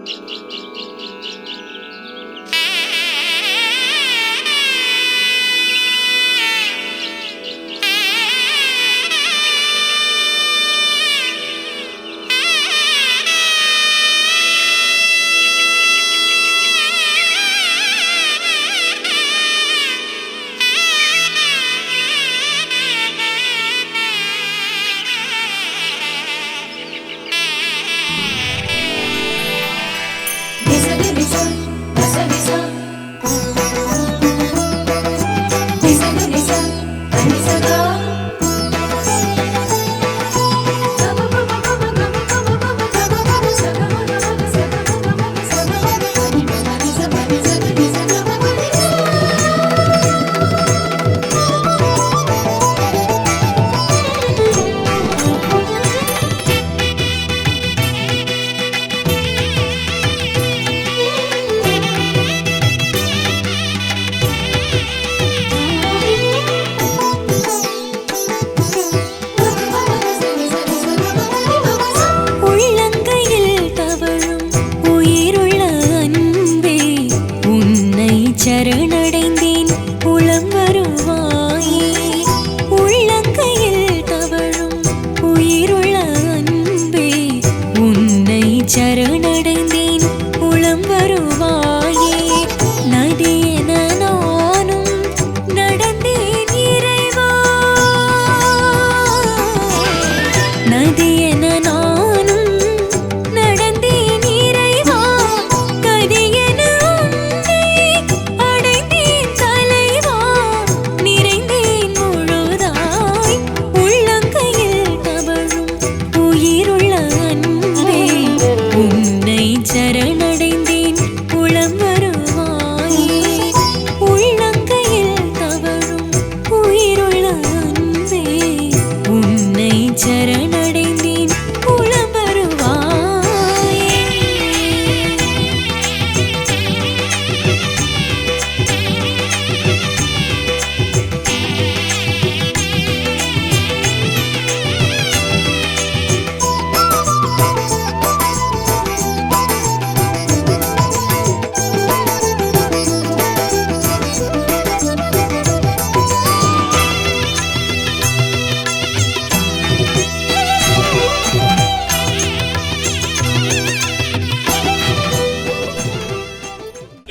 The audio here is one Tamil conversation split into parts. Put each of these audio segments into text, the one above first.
「からだ!」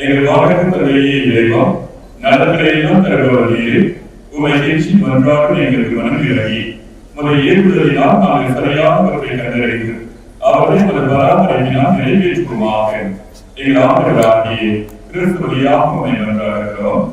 எங்கள் வாழ்க்கும் தலையே தேவா நலத்திலையெல்லாம் தருபவர்களே உமை தேச்சி ஒன்றாக எங்களுக்கு மனம் இறங்கி உமது ஏற்புதலினால் நாங்கள் சரியாக அவர்களை கண்டறிந்து அவர்களை உமது பராமரிப்பினால் நிறைவேற்றுவோமாக. எங்கள் ஆண்டவராகிய கிறிஸ்துவ வழியாக உண்மை நன்றாக இருக்கிறோம்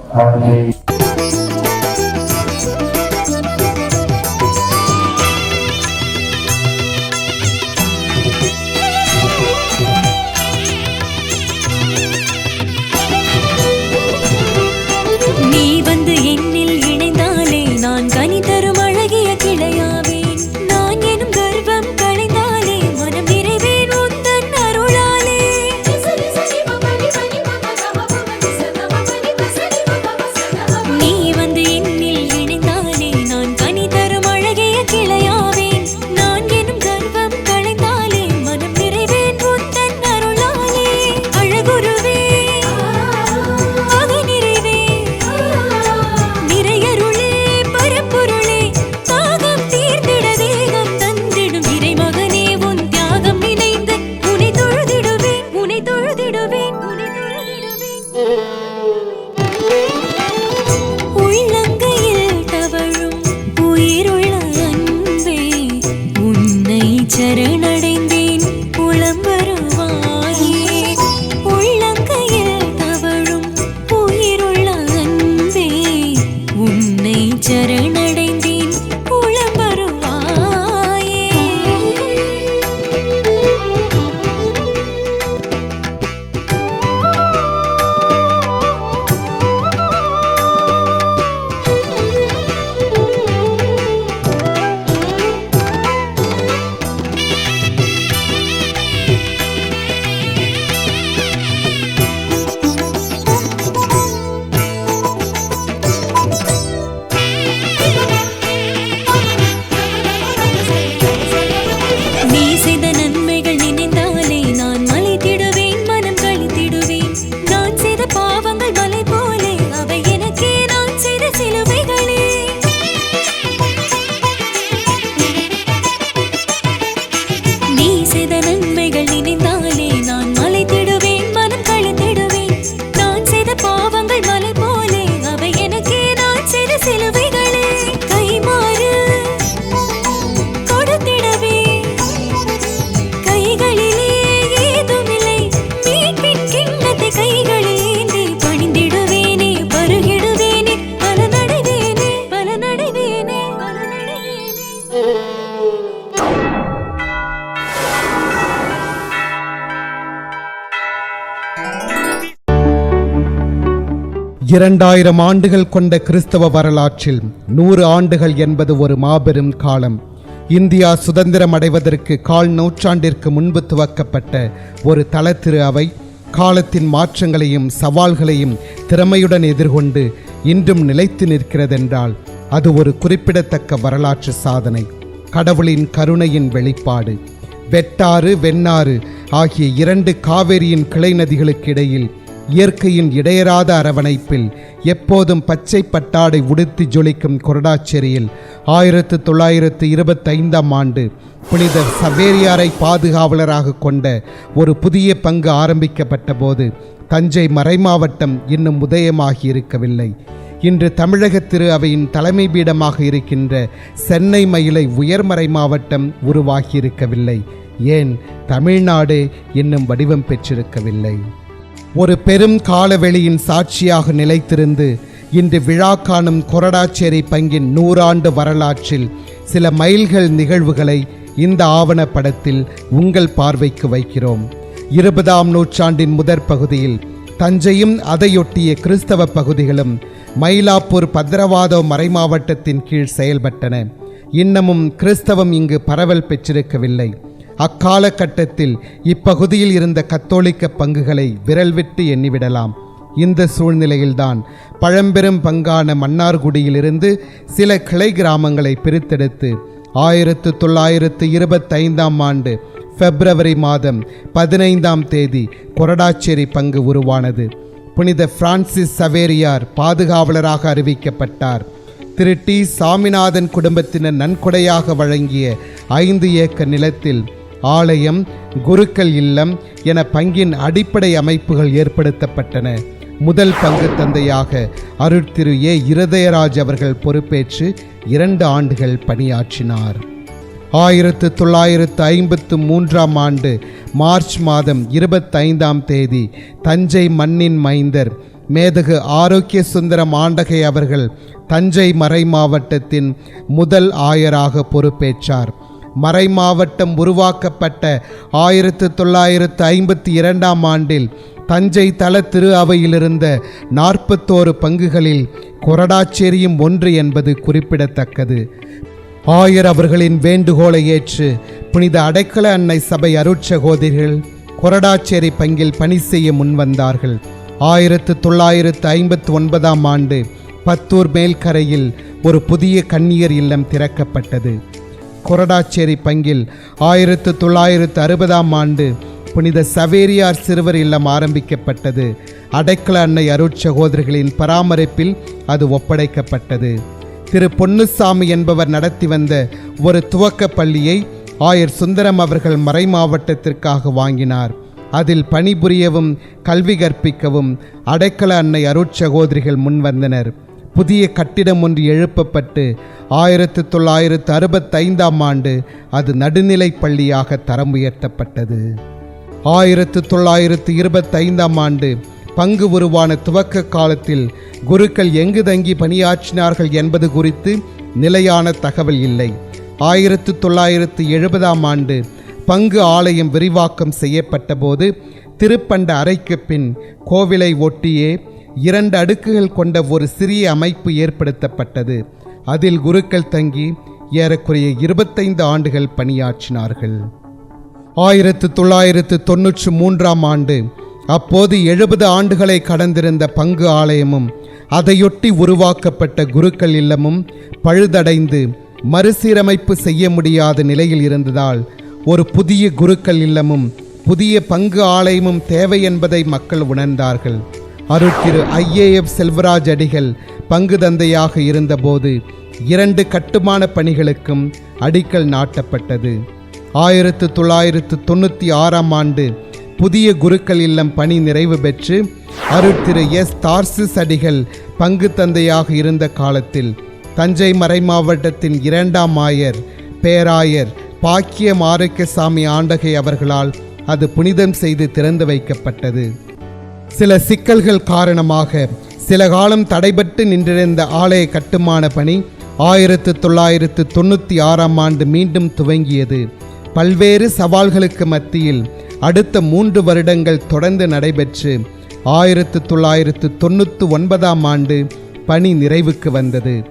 இரண்டாயிரம் ஆண்டுகள் கொண்ட கிறிஸ்தவ வரலாற்றில் நூறு ஆண்டுகள் என்பது ஒரு மாபெரும் காலம். இந்தியா சுதந்திரம் அடைவதற்கு கால் நூற்றாண்டிற்கு முன்பு துவக்கப்பட்ட ஒரு தல திரு அவை காலத்தின் மாற்றங்களையும் சவால்களையும் திறமையுடன் எதிர்கொண்டு இன்றும் நிலைத்து நிற்கிறதென்றால் அது ஒரு குறிப்பிடத்தக்க வரலாற்று சாதனை. கடவுளின் கருணையின் வெளிப்பாடு வெட்டாறு வெண்ணாறு ஆகிய இரண்டு காவேரியின் கிளை நதிகளுக்கு இடையில் இயற்கையின் இடையராத அரவணைப்பில் எப்போதும் பச்சை பட்டாடை உடுத்தி ஜொலிக்கும் கொரடாச்சேரியில் ஆயிரத்து தொள்ளாயிரத்து இருபத்தைந்தாம் ஆண்டு புனித சவேரியாரை பாதுகாவலராக கொண்ட ஒரு புதிய பங்கு ஆரம்பிக்கப்பட்ட போது தஞ்சை மறைமாவட்டம் இன்னும் உதயமாகி இருக்கவில்லை இன்று தமிழக திரு அவையின் தலைமை பீடமாக இருக்கின்ற சென்னை மயிலை உயர்மறை மாவட்டம் உருவாகியிருக்கவில்லை. ஏன்? தமிழ்நாடு இன்னும் வடிவம் பெற்றிருக்கவில்லை. ஒரு பெரும் காலவெளியின் சாட்சியாக நிலைத்திருந்து இன்று விழா காணும் கொரடாச்சேரி பங்கின் நூறாண்டு வரலாற்றில் சில மைல்கள் நிகழ்வுகளை இந்த ஆவணப்படத்தில் உங்கள் பார்வைக்கு வைக்கிறோம். இருபதாம் நூற்றாண்டின் முதற் பகுதியில் தஞ்சையும் அதையொட்டிய கிறிஸ்தவ பகுதிகளும் மயிலாப்பூர் பத்திரவாத மறைமாவட்டத்தின் கீழ் செயல்பட்டன. இன்னமும் கிறிஸ்தவம் இங்கு பரவல் பெற்றிருக்கவில்லை. அக்காலகட்டத்தில் இப்பகுதியில் இருந்த கத்தோலிக்க பங்குகளை விரல் விட்டு எண்ணிவிடலாம். இந்த சூழ்நிலையில்தான் பழம்பெரும் பங்கான மன்னார்குடியிலிருந்து சில கிளை கிராமங்களை பிரித்தெடுத்து ஆயிரத்து தொள்ளாயிரத்து இருபத்தைந்தாம் ஆண்டு பிப்ரவரி மாதம் பதினைந்தாம் தேதி கொரடாச்சேரி பங்கு உருவானது. புனித பிரான்சிஸ் சவேரியார் பாதுகாவலராக அறிவிக்கப்பட்டார். திரு டி சாமிநாதன் குடும்பத்தினர் நன்கொடையாக வழங்கிய ஐந்து ஏக்கர் நிலத்தில் ஆலயம் குருக்கள் இல்லம் என பங்கின் அடிப்படை அமைப்புகள் ஏற்படுத்தப்பட்டன. முதல் பங்கு தந்தையாக அருட்திரு ஏ. இருதயராஜ் அவர்கள் பொறுப்பேற்று இரண்டு ஆண்டுகள் பணியாற்றினார். ஆயிரத்து தொள்ளாயிரத்து ஐம்பத்து மூன்றாம் ஆண்டு மார்ச் மாதம் இருபத்தைந்தாம் தேதி தஞ்சை மண்ணின் மைந்தர் மேதகு ஆரோக்கிய சுந்தரம் ஆண்டகை அவர்கள் தஞ்சை மறை மாவட்டத்தின் முதல் ஆயராக பொறுப்பேற்றார். மறை மாவட்டம் உருவாக்கப்பட்ட ஆயிரத்து தொள்ளாயிரத்து ஐம்பத்தி இரண்டாம் ஆண்டில் தஞ்சை தல திரு அவையிலிருந்த நாற்பத்தோரு பங்குகளில் கொரடாச்சேரியும் ஒன்று என்பது குறிப்பிடத்தக்கது. ஆயர் அவர்களின் வேண்டுகோளை ஏற்று புனித அடைக்கல அன்னை சபை அருட்சகோதரிகள் கொரடாச்சேரி பங்கில் பணி செய்ய முன்வந்தார்கள். ஆயிரத்து தொள்ளாயிரத்து ஐம்பத்து ஒன்பதாம் ஆண்டு பத்தூர் மேல்கரையில் ஒரு புதிய கன்னியர் இல்லம் திறக்கப்பட்டது. கொரடாச்சேரி பங்கில் ஆயிரத்து தொள்ளாயிரத்து அறுபதாம் ஆண்டு புனித சவேரியார் சிறுவர் இல்லம் ஆரம்பிக்கப்பட்டது. அடைக்கல அன்னை அருட்சகோதரிகளின் பராமரிப்பில் அது ஒப்படைக்கப்பட்டது. திரு பொன்னுசாமி என்பவர் நடத்தி வந்த ஒரு துவக்க பள்ளியை ஆயர் சுந்தரம் அவர்கள் மறை மாவட்டத்திற்காக வாங்கினார். அதில் பணிபுரியவும் கல்வி கற்பிக்கவும் அடைக்கல அன்னை அருட்சகோதரிகள் முன்வந்தனர். புதிய கட்டிடம் ஒன்று எழுப்பப்பட்டு ஆயிரத்து தொள்ளாயிரத்து அறுபத்தைந்தாம் ஆண்டு அது நடுநிலை பள்ளியாக தரம் உயர்த்தப்பட்டது. ஆயிரத்து தொள்ளாயிரத்து இருபத்தைந்தாம் ஆண்டு பங்கு உருவான துவக்க காலத்தில் குருக்கள் எங்கு தங்கி பணியாற்றினார்கள் என்பது குறித்து நிலையான தகவல் இல்லை. ஆயிரத்து தொள்ளாயிரத்து எழுபதாம் ஆண்டு பங்கு ஆலயம் விரிவாக்கம் செய்யப்பட்டபோது திருப்பண்ட அறைக்கு பின் கோவிலை ஒட்டியே இரண்டு அடுக்குகள் கொண்ட ஒரு சிறிய அமைப்பு ஏற்படுத்தப்பட்டது. அதில் குருக்கள் தங்கி ஏறக்குறைய இருபத்தைந்து ஆண்டுகள் பணியாற்றினார்கள். ஆயிரத்து தொள்ளாயிரத்து தொன்னூற்று மூன்றாம் ஆண்டு அப்போது எழுபது ஆண்டுகளை கடந்திருந்த பங்கு ஆலயமும் அதையொட்டி உருவாக்கப்பட்ட குருக்கள் இல்லமும் பழுதடைந்து மறுசீரமைப்பு செய்ய முடியாத நிலையில் இருந்ததால் ஒரு புதிய குருக்கள் இல்லமும் புதிய பங்கு ஆலயமும் தேவை என்பதை மக்கள் உணர்ந்தார்கள். அருட்திரு ஐஏஎஃப் செல்வராஜ் அடிகள் பங்கு தந்தையாக இருந்தபோது இரண்டு கட்டுமான பணிகளுக்கும் அடிக்கல் நாட்டப்பட்டது. ஆயிரத்து தொள்ளாயிரத்து தொண்ணூற்றி ஆறாம் ஆண்டு புதிய குருக்கள் இல்லம் பணி நிறைவு பெற்று அருட்திரு எஸ் தார்சிஸ் அடிகள் பங்கு தந்தையாக இருந்த காலத்தில் தஞ்சை மறை மாவட்டத்தின் இரண்டாம் ஆயர் பேராயர் பாக்கியம் ஆரோக்கியசாமி ஆண்டகை அவர்களால் அது புனிதம் செய்து திறந்து வைக்கப்பட்டது. சில சிக்கல்கள் காரணமாக சில காலம் தடைபட்டு நின்றிருந்த ஆலய கட்டுமான பணி ஆயிரத்து தொள்ளாயிரத்து தொண்ணூற்றி ஆறாம் ஆண்டு மீண்டும் துவங்கியது. பல்வேறு சவால்களுக்கு மத்தியில் அடுத்த மூன்று வருடங்கள் தொடர்ந்து நடைபெற்று ஆயிரத்து தொள்ளாயிரத்து தொண்ணூற்று ஒன்பதாம் ஆண்டு பணி நிறைவுக்கு வந்தது.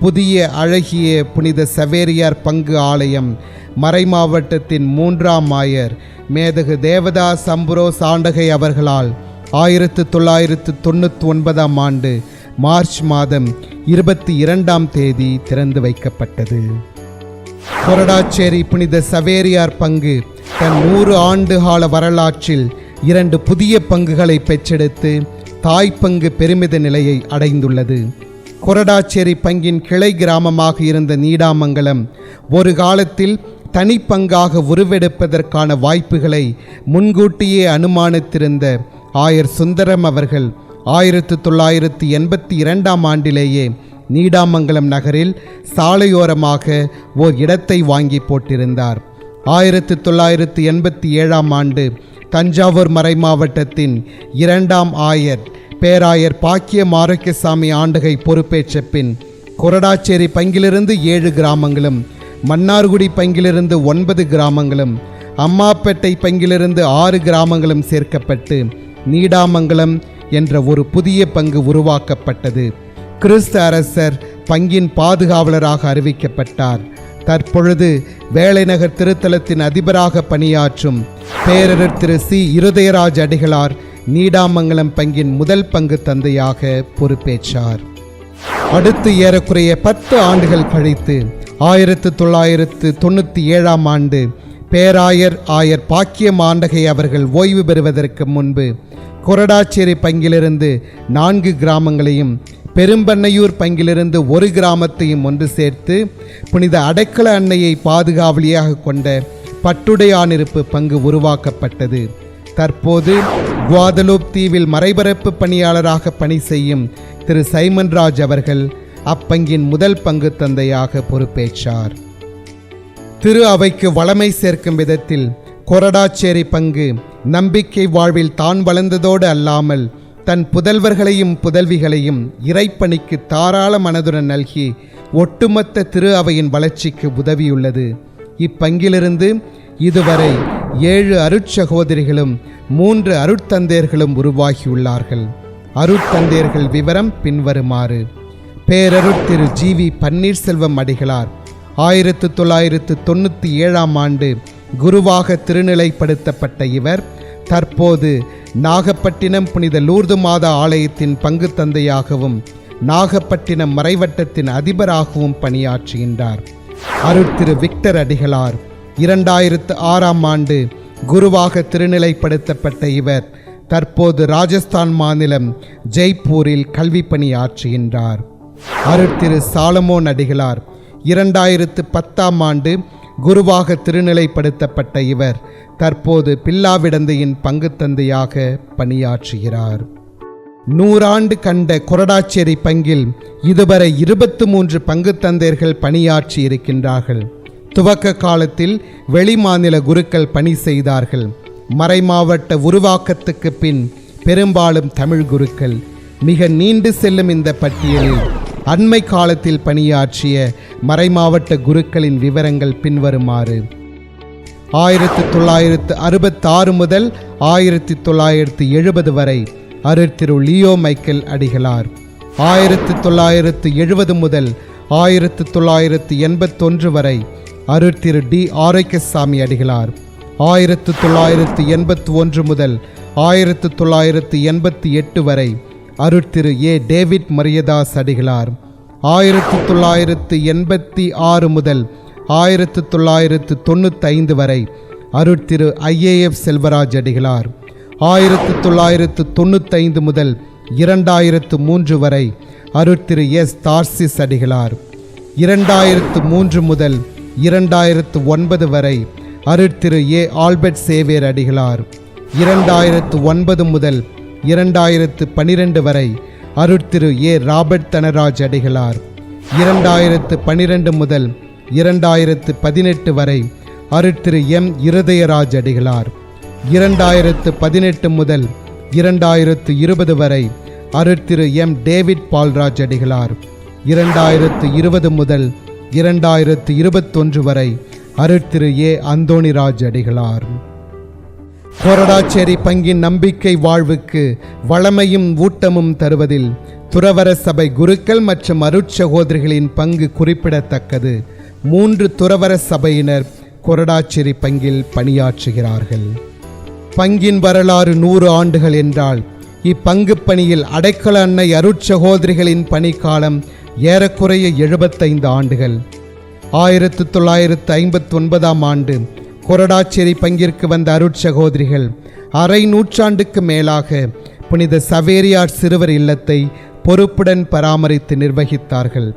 புதிய அழகிய புனித சவேரியார் பங்கு ஆலயம் மறைமாவட்டத்தின் மூன்றாம் ஆயர் மேதகு தேவதாஸ் சம்புரோ சாண்டகை அவர்களால் ஆயிரத்து தொள்ளாயிரத்து தொண்ணூற்றி ஒன்பதாம் ஆண்டு மார்ச் மாதம் இருபத்தி இரண்டாம் தேதி திறந்து வைக்கப்பட்டது. கொரடாச்சேரி புனித சவேரியார் பங்கு தன் நூறு ஆண்டு கால வரலாற்றில் இரண்டு புதிய பங்குகளை பெற்றெடுத்து தாய் பங்கு பெருமித நிலையை அடைந்துள்ளது. கொரடாச்சேரி பங்கின் கிளை கிராமமாக இருந்த நீடாமங்கலம் ஒரு காலத்தில் தனிப்பங்காக உருவெடுப்பதற்கான வாய்ப்புகளை முன்கூட்டியே அனுமானித்திருந்த ஆயர் சுந்தரம் அவர்கள் ஆயிரத்து தொள்ளாயிரத்து எண்பத்தி இரண்டாம் ஆண்டிலேயே நீடாமங்கலம் நகரில் சாலையோரமாக ஓர் இடத்தை வாங்கி போட்டிருந்தார். ஆயிரத்து தொள்ளாயிரத்து எண்பத்தி ஏழாம் ஆண்டு தஞ்சாவூர் மறை மாவட்டத்தின் இரண்டாம் ஆயர் பேராயர் பாக்கியம் ஆரோக்கியசாமி ஆண்டுகை பொறுப்பேற்ற பின் கொரடாச்சேரி பங்கிலிருந்து ஏழு கிராமங்களும் மன்னார்குடி பங்கிலிருந்து ஒன்பது கிராமங்களும் அம்மாப்பேட்டை பங்கிலிருந்து ஆறு கிராமங்களும் சேர்க்கப்பட்டு நீடாமங்கலம் என்ற ஒரு புதிய பங்கு உருவாக்கப்பட்டது. கிறிஸ்து அரசர் பங்கின் பாதுகாவலராக அறிவிக்கப்பட்டார். தற்பொழுது வேலைநகர் திருத்தலத்தின் அதிபராக பணியாற்றும் பேரரர் திரு சி. இருதயராஜ் அடிகளார் நீடாமங்கலம் பங்கின் முதல் பங்கு தந்தையாக பொறுப்பேற்றார். அடுத்து ஏறக்குறைய பத்து ஆண்டுகள் கழித்து ஆயிரத்து தொள்ளாயிரத்து தொண்ணூற்றி ஏழாம் ஆண்டு பேராயர் ஆயர் பாக்கிய மாண்டகை அவர்கள் ஓய்வு பெறுவதற்கு முன்பு கொரடாச்சேரி பங்கிலிருந்து நான்கு கிராமங்களையும் பெரும்பண்ணையூர் பங்கிலிருந்து ஒரு கிராமத்தையும் ஒன்று சேர்த்து புனித அடைக்கல அன்னையை பாதுகாவலியாக கொண்ட பட்டுடையானிருப்பு பங்கு உருவாக்கப்பட்டது. தற்போது குவாதலூப் தீவில் மறைபரப்பு பணியாளராக பணி செய்யும் திரு சைமன்ராஜ் அவர்கள் அப்பங்கின் முதல் பங்கு தந்தையாக பொறுப்பேற்றார். திரு அவைக்கு வளமை சேர்க்கும் விதத்தில் கொரடாச்சேரி பங்கு நம்பிக்கை வாழ்வில் தான் வளர்ந்ததோடு அல்லாமல் தன் புதல்வர்களையும் புதல்விகளையும் இறைப்பணிக்கு தாராள மனதுடன் நல்கி ஒட்டுமொத்த திரு அவையின் வளர்ச்சிக்கு உதவியுள்ளது. இப்பங்கிலிருந்து இதுவரை ஏழு அருட்சகோதரிகளும் மூன்று அருட்தந்தையர்களும் உருவாகியுள்ளார்கள். அருட்தந்தையர்கள் விவரம் பின்வருமாறு. பேரருட் திரு ஜி வி பன்னீர்செல்வம் அடிகளார். ஆயிரத்து தொள்ளாயிரத்து தொண்ணூற்றி ஏழாம் ஆண்டு குருவாக திருநிலைப்படுத்தப்பட்ட இவர் தற்போது நாகப்பட்டினம் புனித லூர்து மாதா ஆலயத்தின் பங்கு தந்தையாகவும் நாகப்பட்டினம் மறைவட்டத்தின் அதிபராகவும் பணியாற்றுகின்றார். அருட்திரு விக்டர் அடிகளார் இரண்டாயிரத்து ஆறாம் ஆண்டு குருவாக திருநிலைப்படுத்தப்பட்ட இவர் தற்போது ராஜஸ்தான் மாநிலம் ஜெய்ப்பூரில் கல்வி பணியாற்றுகின்றார். அருட்திரு சாலமோன் அடிகளார் இரண்டாயிரத்து பத்தாம் ஆண்டு குருவாக திருநிலைப்படுத்தப்பட்ட இவர் தற்போது பில்லாவிடந்தையின் பங்கு தந்தையாக பணியாற்றுகிறார். நூறாண்டு கண்ட கொரடாச்சேரி பங்கில் இதுவரை இருபத்து மூன்று பங்கு தந்தையர்கள் பணியாற்றி இருக்கின்றார்கள் துவக்க காலத்தில் வெளிமாநில குருக்கள் பணி செய்தார்கள். மறைமாவட்ட உருவாக்கத்துக்கு பின் பெரும்பாலும் தமிழ் குருக்கள் மிக நீண்டு செல்லும் இந்த பட்டியலில் அண்மை காலத்தில் பணியாற்றிய மறைமாவட்ட குருக்களின் விவரங்கள் பின்வருமாறு. ஆயிரத்தி தொள்ளாயிரத்து அறுபத்தாறு முதல் ஆயிரத்தி தொள்ளாயிரத்து எழுபது வரை அருத்திரு லியோ மைக்கேல் அடிகளார். ஆயிரத்தி தொள்ளாயிரத்து எழுபது முதல் ஆயிரத்து தொள்ளாயிரத்து எண்பத்தொன்று வரை அருட்திரு டி. ஆரோக்கியசாமி அடிகளார். ஆயிரத்து தொள்ளாயிரத்து எண்பத்தி ஒன்று முதல் ஆயிரத்து தொள்ளாயிரத்து எண்பத்தி எட்டு வரை அருட்திரு ஏ. டேவிட் மரியதாஸ் அடிகளார். ஆயிரத்து தொள்ளாயிரத்து எண்பத்தி ஆறு முதல் ஆயிரத்து தொள்ளாயிரத்து தொண்ணூத்தைந்து வரை அருட்திரு ஐஏஎஃப் செல்வராஜ் அடிகளார். ஆயிரத்து தொள்ளாயிரத்து தொண்ணூத்தைந்து முதல் இரண்டாயிரத்து மூன்று வரை அருட்திரு எஸ் தார்சிஸ் அடிகளார். இரண்டாயிரத்து மூன்று முதல் இரண்டாயிரத்து ஒன்பது வரை அருட்திரு ஏ ஆல்பர்ட் சேவேர் அடிகளார். இரண்டாயிரத்து ஒன்பது முதல் இரண்டாயிரத்து பனிரெண்டு வரை அருட்திரு ஏ ராபர்ட் தனராஜ் அடிகளார். இரண்டாயிரத்து பனிரெண்டு முதல் இரண்டாயிரத்து பதினெட்டு வரை அருட்திரு எம் இருதயராஜ் அடிகளார். இரண்டாயிரத்து பதினெட்டு முதல் இரண்டாயிரத்து இருபது வரை அருட்திரு எம் டேவிட் பால்ராஜ் அடிகளார். இரண்டாயிரத்து இருபது முதல் இரண்டாயிரத்து இருபத்தொன்று வரை அருட்திரு ஏ அந்தோணிராஜ் அடிகளார். கொரடாச்சேரி பங்கின் நம்பிக்கை வாழ்வுக்கு வளமையும் ஊட்டமும் தருவதில் துறவர சபை குருக்கள் மற்றும் அருட்சகோதரிகளின் பங்கு குறிப்பிடத்தக்கது. மூன்று துறவர சபையினர் கொரடாச்சேரி பங்கில் பணியாற்றுகிறார்கள். பங்கின் வரலாறு நூறு ஆண்டுகள் என்றால் இப்பங்கு பணியில் அடைக்கல அன்னை அருட்சகோதரிகளின் பணிக்காலம் ஏறக்குறைய எழுபத்தைந்து ஆண்டுகள். ஆயிரத்து தொள்ளாயிரத்து ஐம்பத்தி ஒன்பதாம் ஆண்டு கொரடாச்சேரி பங்கிற்கு வந்த அருட்சகோதரிகள் அரை நூற்றாண்டுக்கு மேலாக புனித சவேரியார் சிறுவர் இல்லத்தை பொறுப்புடன் பராமரித்து நிர்வகித்தார்கள்.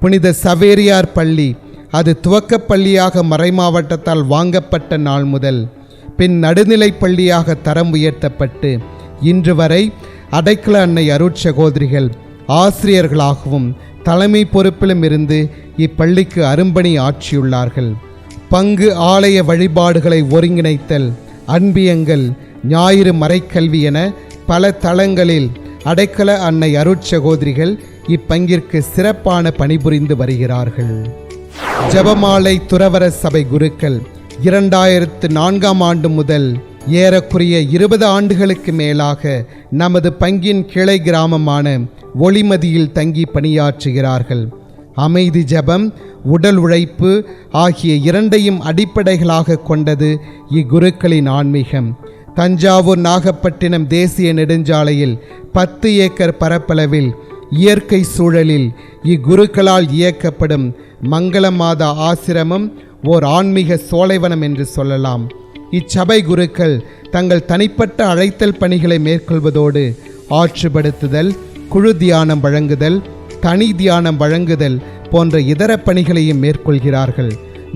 புனித சவேரியார் பள்ளி அது துவக்கப் பள்ளியாக மறைமாவட்டத்தால் வாங்கப்பட்ட நாள் முதல் பின் நடுநிலை பள்ளியாக தரம் உயர்த்தப்பட்டு இன்று வரை அடைக்கல அன்னை அருட்சகோதரிகள் ஆசிரியர்களாகவும் தலைமை பொறுப்பிலும் இருந்து இப்பள்ளிக்கு அரும்பணி ஆற்றியுள்ளார்கள். பங்கு ஆலய வழிபாடுகளை ஒருங்கிணைத்தல் அன்பியங்கள் ஞாயிறு மறைக்கல்வி என பல தளங்களில் அடைக்கல அன்னை அருட்சகோதரிகள் இப்பங்கிற்கு சிறப்பான பணிபுரிந்து வருகிறார்கள். ஜபமாலை துறவர சபை குருக்கள் இரண்டாயிரத்து நான்காம் ஆண்டு முதல் ஏறக்குறைய இருபது ஆண்டுகளுக்கு மேலாக நமது பங்கின் கிளை கிராமமான ஒளிமதியில் தங்கி பணியாற்றுகிறார்கள். அமைதி ஜெபம் உடல் உழைப்பு ஆகிய இரண்டையும் அடிப்படைகளாக கொண்டது இக்குருக்களின் ஆன்மீகம். தஞ்சாவூர் நாகப்பட்டினம் தேசிய நெடுஞ்சாலையில் பத்து ஏக்கர் பரப்பளவில் இயற்கை சூழலில் இக்குருக்களால் இயக்கப்படும் மங்களமாத ஆசிரமம் ஓர் ஆன்மீக சோலைவனம் என்று சொல்லலாம். இச்சபை குருக்கள் தங்கள் தனிப்பட்ட அழைத்தல் பணிகளை மேற்கொள்வதோடு ஆற்றுப்படுத்துதல் குழு தியானம் வழங்குதல் தனி தியானம் வழங்குதல் போன்ற இதர பணிகளையும் மேற்கொள்கிறார்கள்.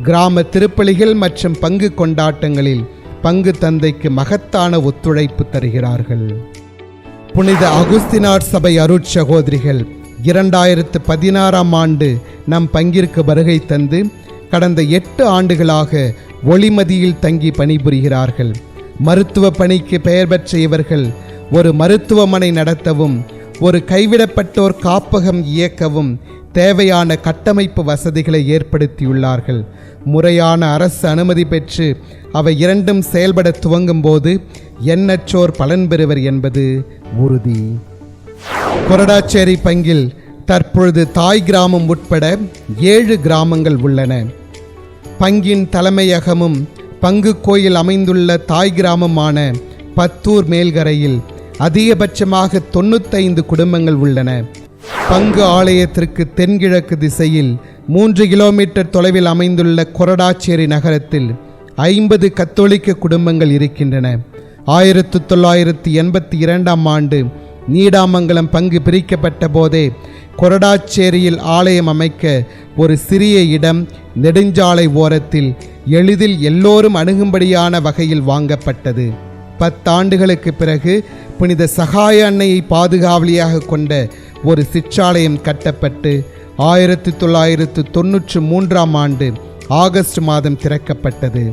கிராம திருப்பலிகள் மற்றும் பங்கு கொண்டாட்டங்களில் பங்கு தந்தைக்கு மகத்தான ஒத்துழைப்பு தருகிறார்கள். புனித அகுஸ்தினார் சபை அருட்சகோதரிகள் இரண்டாயிரத்து பதினாறாம் ஆண்டு நம் பங்கிற்கு வருகை தந்து கடந்த எட்டு ஆண்டுகளாக ஒளிமதியில் தங்கி பணிபுரிகிறார்கள். மருத்துவ பணிக்கு பெயர் பெற்ற இவர்கள் ஒரு மருத்துவமனை நடத்தவும் ஒரு கைவிடப்பட்டோர் காப்பகம் இயக்கவும் தேவையான கட்டமைப்பு வசதிகளை ஏற்படுத்தியுள்ளார்கள். முறையான அரசு அனுமதி பெற்று அவை இரண்டும் செயல்பட துவங்கும் போது எண்ணற்றோர் பலன் பெறுவர் என்பது உறுதி. கொரடாச்சேரி பங்கில் தற்பொழுது தாய் கிராமம் உட்பட ஏழு கிராமங்கள் உள்ளன. பங்கின் தலைமையகமும் பங்கு கோயில் அமைந்துள்ள தாய் கிராமமான பத்தூர் மேல்கரையில் அதிகபட்சமாக தொண்ணூத்தைந்து குடும்பங்கள் உள்ளன. பங்கு ஆலயத்திற்கு தென்கிழக்கு திசையில் மூன்று கிலோமீட்டர் தொலைவில் அமைந்துள்ள கொரடாச்சேரி நகரத்தில் ஐம்பது கத்தோலிக்க குடும்பங்கள் இருக்கின்றன. ஆயிரத்து தொள்ளாயிரத்து எண்பத்தி இரண்டாம் ஆண்டு நீடாமங்கலம் பங்கு பிரிக்கப்பட்ட போதே கொரடாச்சேரியில் ஆலயம் அமைக்க ஒரு சிறிய இடம் நெடுஞ்சாலை ஓரத்தில் எளிதில் எல்லோரும் அணுகும்படியான வகையில் வாங்கப்பட்டது. பத்தாண்டுகளுக்கு பிறகு புனித சகாய அன்னையை பாதுகாவலியாக கொண்ட ஒரு சிற்றாலயம் கட்டப்பட்டு ஆயிரத்தி தொள்ளாயிரத்து தொன்னூற்று மூன்றாம் ஆண்டு ஆகஸ்ட் மாதம் திறக்கப்பட்டது.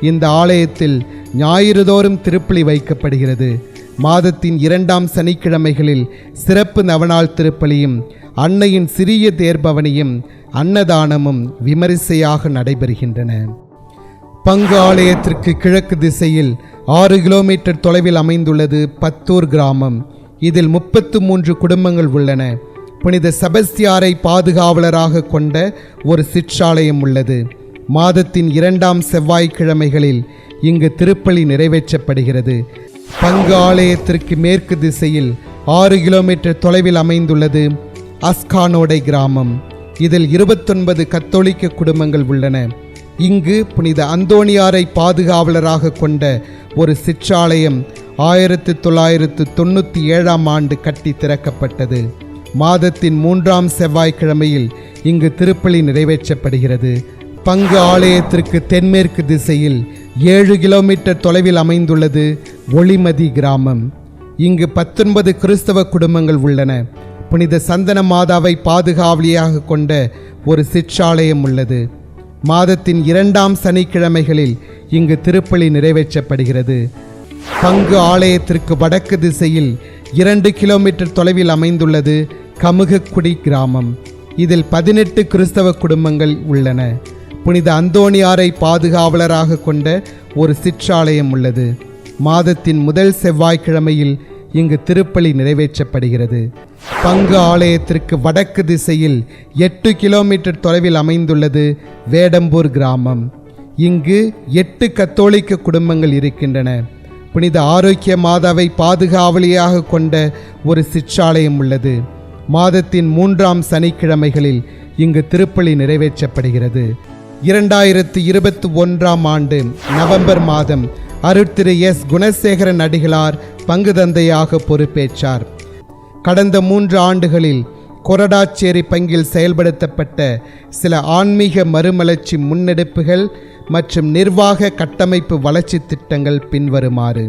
இந்த ஆலயத்தில் ஞாயிறுதோறும் திருப்பலி வைக்கப்படுகிறது. மாதத்தின் இரண்டாம் சனிக்கிழமைகளில் சிறப்பு நவநாள் திருப்பலியும் அன்னையின் சிறிய தேர்பவனியும் அன்னதானமும் விமரிசையாக நடைபெறுகின்றன. பங்கு ஆலயத்திற்கு கிழக்கு திசையில் ஆறு கிலோமீட்டர் தொலைவில் அமைந்துள்ளது பத்தூர் கிராமம். இதில் முப்பத்து மூன்று குடும்பங்கள் உள்ளன. புனித செபஸ்தியாரை பாதுகாவலராக கொண்ட ஒரு சிற்றாலயம் உள்ளது. மாதத்தின் இரண்டாம் செவ்வாய்க்கிழமைகளில் இங்கு திருப்பலி நிறைவேற்றப்படுகிறது. பங்கு ஆலயத்திற்கு மேற்கு திசையில் ஆறு கிலோமீட்டர் தொலைவில் அமைந்துள்ளது அஸ்கானோடை கிராமம். இதில் இருபத்தொன்பது கத்தோலிக்க குடும்பங்கள் உள்ளன. இங்கு புனித அந்தோணியாரை பாதுகாவலராக கொண்ட ஒரு சிற்றாலயம் ஆயிரத்து தொள்ளாயிரத்து தொண்ணூற்றி ஏழாம் ஆண்டு கட்டி திறக்கப்பட்டது. மாதத்தின் மூன்றாம் செவ்வாய்க்கிழமையில் இங்கு திருப்பலி நிறைவேற்றப்படுகிறது. பங்கு ஆலயத்திற்கு தென்மேற்கு திசையில் ஏழு கிலோமீட்டர் தொலைவில் அமைந்துள்ளது ஒளிமதி கிராமம். இங்கு பத்தொன்பது கிறிஸ்தவ குடும்பங்கள் உள்ளன. புனித சந்தன மாதாவை பாதுகாவலியாக கொண்ட ஒரு சிற்றாலயம் உள்ளது. மாதத்தின் இரண்டாம் சனிக்கிழமைகளில் இங்கு திருப்பலி நிறைவேற்றப்படுகிறது. பங்கு ஆலயத்திற்கு வடக்கு திசையில் இரண்டு கிலோமீட்டர் தொலைவில் அமைந்துள்ளது கமுகக்குடி கிராமம். இதில் பதினெட்டு கிறிஸ்தவ குடும்பங்கள் உள்ளன. புனித அந்தோணியாரை பாதுகாவலராக கொண்ட ஒரு சிற்றாலயம் உள்ளது. மாதத்தின் முதல் செவ்வாய்க்கிழமையில் இங்கு திருப்பலி நிறைவேற்றப்படுகிறது. பங்கு ஆலயத்திற்கு வடக்கு திசையில் எட்டு கிலோமீட்டர் தொலைவில் அமைந்துள்ளது வேடம்பூர் கிராமம். இங்கு எட்டு கத்தோலிக்க குடும்பங்கள் இருக்கின்றன. புனித ஆரோக்கிய மாதாவை பாதுகாவலியாக கொண்ட ஒரு சிற்றாலயம் உள்ளது. மாதத்தின் மூன்றாம் சனிக்கிழமைகளில் இங்கு திருப்பலி நிறைவேற்றப்படுகிறது. இரண்டாயிரத்து இருபத்தி ஒன்றாம் ஆண்டு நவம்பர் மாதம் அருட்திரு எஸ் குணசேகரன் அடிகளார் பங்கு தந்தையாக பொறுப்பேற்றார். கடந்த மூன்று ஆண்டுகளில் கொரடாச்சேரி பங்கில் செயல்படுத்தப்பட்ட சில ஆன்மீக மறுமலர்ச்சி முன்னெடுப்புகள் மற்றும் நிர்வாக கட்டமைப்பு வளர்ச்சி திட்டங்கள் பின்வருமாறு.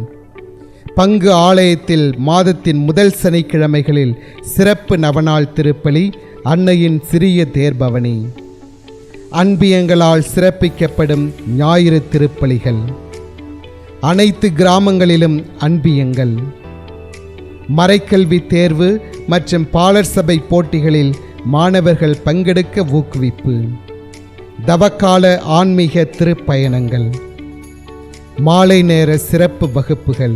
பங்கு ஆலயத்தில் மாதத்தின் முதல் சனிக்கிழமைகளில் சிறப்பு நவநாள் திருப்பலி அன்னையின் சிறிய தேர்பவனி. அன்பியங்களால் சிறப்பிக்கப்படும் ஞாயிறு திருப்பலிகள். அனைத்து கிராமங்களிலும் அன்பியங்கள். மறைக்கல்வி தேர்வு மற்றும் பாலர் சபை போட்டிகளில் மாணவர்கள் பங்கெடுக்க ஊக்குவிப்பு. தவக்கால ஆன்மீக திருப்பயணங்கள். மாலை நேர சிறப்பு வகுப்புகள்.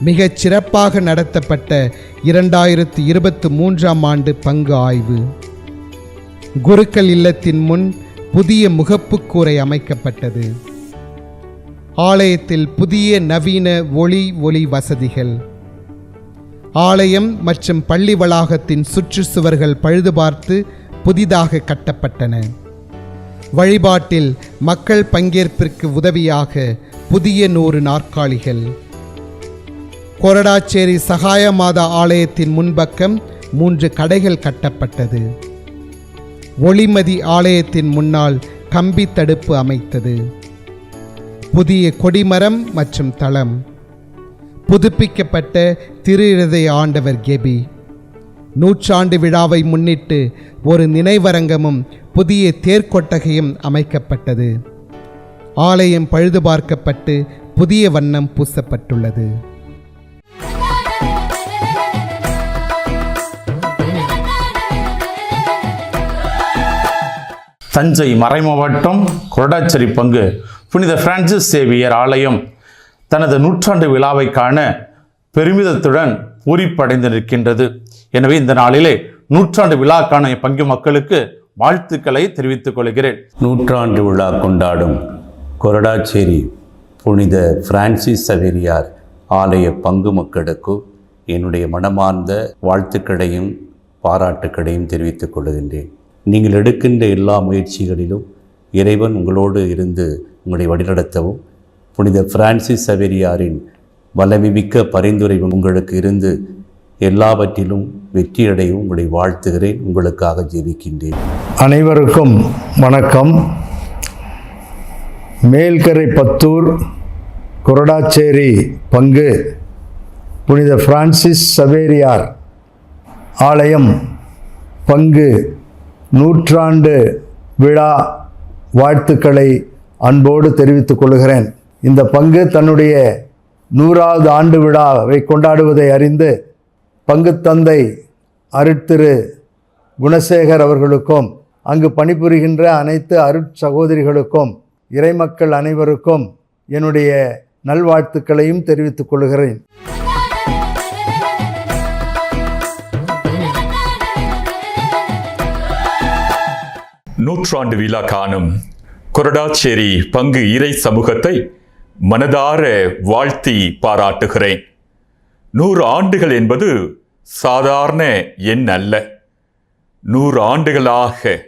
மிகச் சிறப்பாக நடத்தப்பட்ட இரண்டாயிரத்து இருபத்தி மூன்றாம் ஆண்டு பங்கு ஆய்வு. குருக்கள் இல்லத்தின் முன் புதிய முகப்புக்கூரை அமைக்கப்பட்டது. ஆலயத்தில் புதிய நவீன ஒளி ஒளி வசதிகள். ஆலயம் மற்றும் பள்ளி வளாகத்தின் சுற்று சுவர்கள் பழுதுபார்த்து புதிதாக கட்டப்பட்டன. வழிபாட்டில் மக்கள் பங்கேற்பிற்கு உதவியாக புதிய நூறு நாற்காலிகள். கொரடாச்சேரி சகாயமாதா ஆலயத்தின் முன்பக்கம் மூன்று கடைகள் கட்டப்பட்டது. ஒளிமதி ஆலயத்தின் முன்னால் கம்பி தடுப்பு அமைத்தது. புதிய கொடிமரம் மற்றும் தளம். புதுப்பிக்கப்பட்ட திரு இருதய ஆண்டவர் கெபி. நூற்றாண்டு விழாவை முன்னிட்டு ஒரு நினைவரங்கமும் புதிய தேர்க்கொட்டகையும் அமைக்கப்பட்டது. ஆலயம் பழுது பார்க்கப்பட்டு புதிய வண்ணம் பூசப்பட்டுள்ளது. தஞ்சை மறைமாவட்டம் கொடாச்சேரி பங்கு புனித பிரான்சிஸ் சேவியர் ஆலயம் தனது நூற்றாண்டு விழாவை காண பெருமிதத்துடன் பூரிப்படைந்து நிற்கின்றது எனவே இந்த நாளிலே நூற்றாண்டு விழா காண பங்கு மக்களுக்கு வாழ்த்துக்களை தெரிவித்துக் கொள்கிறேன். நூற்றாண்டு விழா கொண்டாடும் கொரடாச்சேரி புனித பிரான்சிஸ் சவேரியார் ஆலய பங்கு மக்களுக்கு என்னுடைய மனமார்ந்த வாழ்த்துக்களையும் பாராட்டுக்களையும் தெரிவித்துக் கொள்கின்றேன். நீங்கள் எடுக்கின்ற எல்லா முயற்சிகளிலும் இறைவன் உங்களோடு இருந்து உங்களை வழிநடத்தவும் புனித பிரான்சிஸ் சவேரியாரின் வல்லமைமிக்க பரிந்துரை உங்களுக்கு இருந்து எல்லாவற்றிலும் வெற்றியடையும் உங்களை வாழ்த்துகிறேன். உங்களுக்காக ஜெபிக்கின்றேன். அனைவருக்கும் வணக்கம். மேல்கரை பத்தூர் கொரடாச்சேரி பங்கு புனித பிரான்சிஸ் சவேரியார் ஆலயம் பங்கு நூற்றாண்டு விழா வாழ்த்துக்களை அன்போடு தெரிவித்துக் கொள்கிறேன். இந்த பங்கு தன்னுடைய நூறாவது ஆண்டு விழாவை கொண்டாடுவதை அறிந்து பங்கு தந்தை அருட்திரு குணசேகர் அவர்களுக்கும் அங்கு பணிபுரிகின்ற அனைத்து அருட்சகோதரிகளுக்கும் இறைமக்கள் அனைவருக்கும் என்னுடைய நல்வாழ்த்துக்களையும் தெரிவித்துக் கொள்கிறேன். நூற்றாண்டு விழா காணும் கொரடாச்சேரி பங்கு இறை சமூகத்தை மனதார வாழ்த்தி பாராட்டுகிறேன். நூறு ஆண்டுகள் என்பது சாதாரண எண் அல்ல. நூறு ஆண்டுகளாக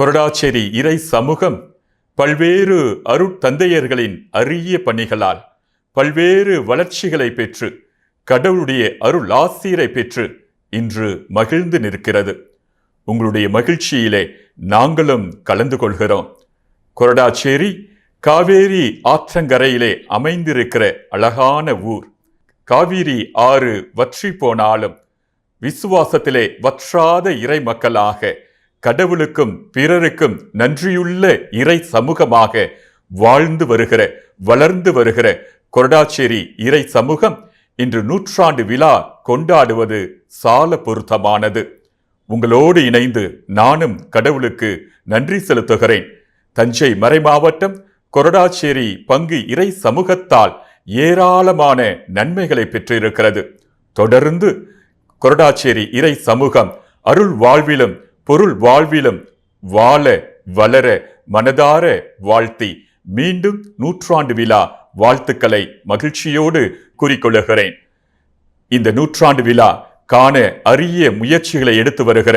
கொரடாச்சேரி இறை சமூகம் பல்வேறு அருட்தந்தையர்களின் அரிய பணிகளால் பல்வேறு வளர்ச்சிகளை பெற்று கடவுளுடைய அருள் ஆசிரியரை பெற்று இன்று மகிழ்ந்து நிற்கிறது. உங்களுடைய மகிழ்ச்சியிலே நாங்களும் கலந்து கொள்கிறோம். கொரடாச்சேரி காவேரி ஆற்றங்கரையிலே அமைந்திருக்கிற அழகான ஊர். காவிரி ஆறு வற்றி போனாலும் விசுவாசத்திலே வற்றாத இறை மக்களாக கடவுளுக்கும் பிறருக்கும் நன்றியுள்ள இறை சமூகமாக வாழ்ந்து வருகிற வளர்ந்து வருகிற கொரடாச்சேரி இறை சமூகம் இன்று நூற்றாண்டு விழா கொண்டாடுவது சால பொருத்தமானது. உங்களோடு இணைந்து நானும் கடவுளுக்கு நன்றி செலுத்துகிறேன். தஞ்சை மறைமாவட்டம் கொரடாச்சேரி பங்கு இறை சமூகத்தால் ஏராளமான நன்மைகளை பெற்றிருக்கிறது. தொடர்ந்து கொரடாச்சேரி இறை சமூகம் அருள் வாழ்விலும் பொருள் வாழ்விலும் வாழ வளர மனதார வாழ்த்தி மீண்டும் நூற்றாண்டு விழா வாழ்த்துக்களை மகிழ்ச்சியோடு கூறிக்கொள்ளுகிறேன். இந்த நூற்றாண்டு விழா காண அரிய முயற்சிகளை எடுத்து வருகிற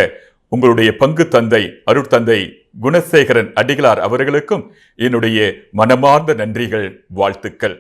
உங்களுடைய பங்கு தந்தை அருட்தந்தை குணசேகரன் அடிகளார் அவர்களுக்கும் என்னுடைய மனமார்ந்த நன்றிகள் வாழ்த்துக்கள்.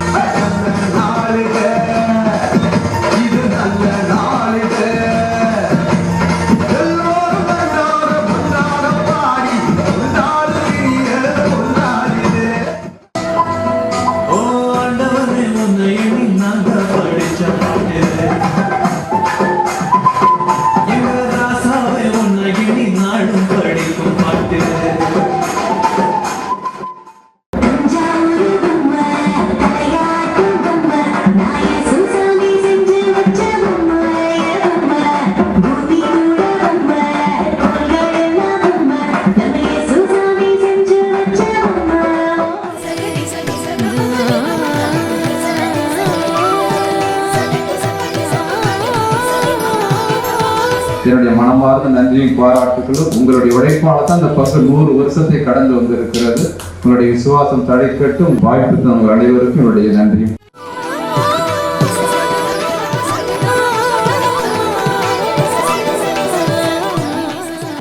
மனமார்ந்த நன்றியும் பாராட்டுகளும் உங்களுடைய உழைப்பால தான் இந்த பங்கு நூறு வருஷத்தை கடந்து வந்திருக்கிறது. உங்களுடைய விசுவாசம் தடைக்கட்டும் வாய்ப்பு தந்த அனைவருக்கும் என்னுடைய நன்றியும்.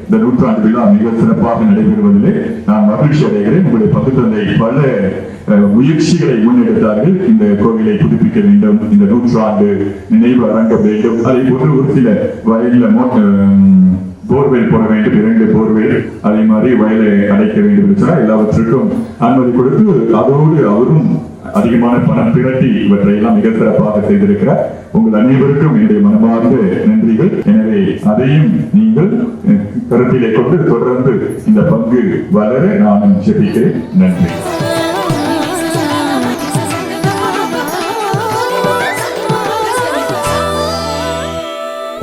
இந்த நூற்றாண்டு விழா மிக சிறப்பாக நடைபெறுவதிலே நான் மகிழ்ச்சி அடைகிறேன். உங்களுடைய பங்கு பல முயற்சிகளை முன்னெடுத்தார்கள். இந்த கோவிலை புதுப்பிக்க வேண்டும். இந்த நூற்றாண்டு நினைவு அரங்க வேண்டும். அதை ஒரு ஒரு சில வயதில் போர்வெல் போட வேண்டும் இரண்டு போர்வெல் அதே மாதிரி வயலை அடைக்க வேண்டும் என்று சொன்னால் எல்லாவற்றுக்கும் அனுமதி கொடுத்து அதோடு அவரும் அதிகமான பணம் திரட்டி இவற்றை எல்லாம் மிக சிறப்பாக செய்திருக்கிறார். உங்கள் அனைவருக்கும் என்னுடைய மனமார்ந்த நன்றிகள். எனவே அதையும் நீங்கள் கருத்திலே கொண்டு தொடர்ந்து இந்த பங்கு வளர நான் ஜெபிக்கிறேன் நன்றி.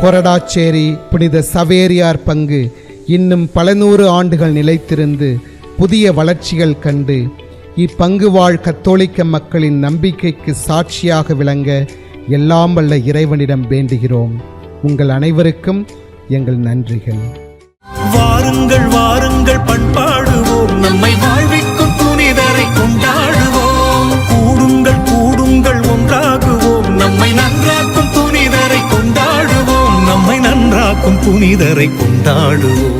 கொரடாச்சேரி புனித சவேரியார் பங்கு இன்னும் பல நூறு ஆண்டுகள் நிலைத்திருந்து புதிய வளர்ச்சிகள் கண்டு இப்பங்கு வாழ் கத்தோலிக்க மக்களின் நம்பிக்கைக்கு சாட்சியாக விளங்க எல்லாம் வல்ல இறைவனிடம் வேண்டுகிறோம். உங்கள் அனைவருக்கும் எங்கள் நன்றிகள். வாருங்கள் வாருங்கள் பண்பாடுவோம். நம்மை வாழ்விக்கும் துணிதரை கொண்டா காக்கும் புனிதரை கொண்டாடுவோம்.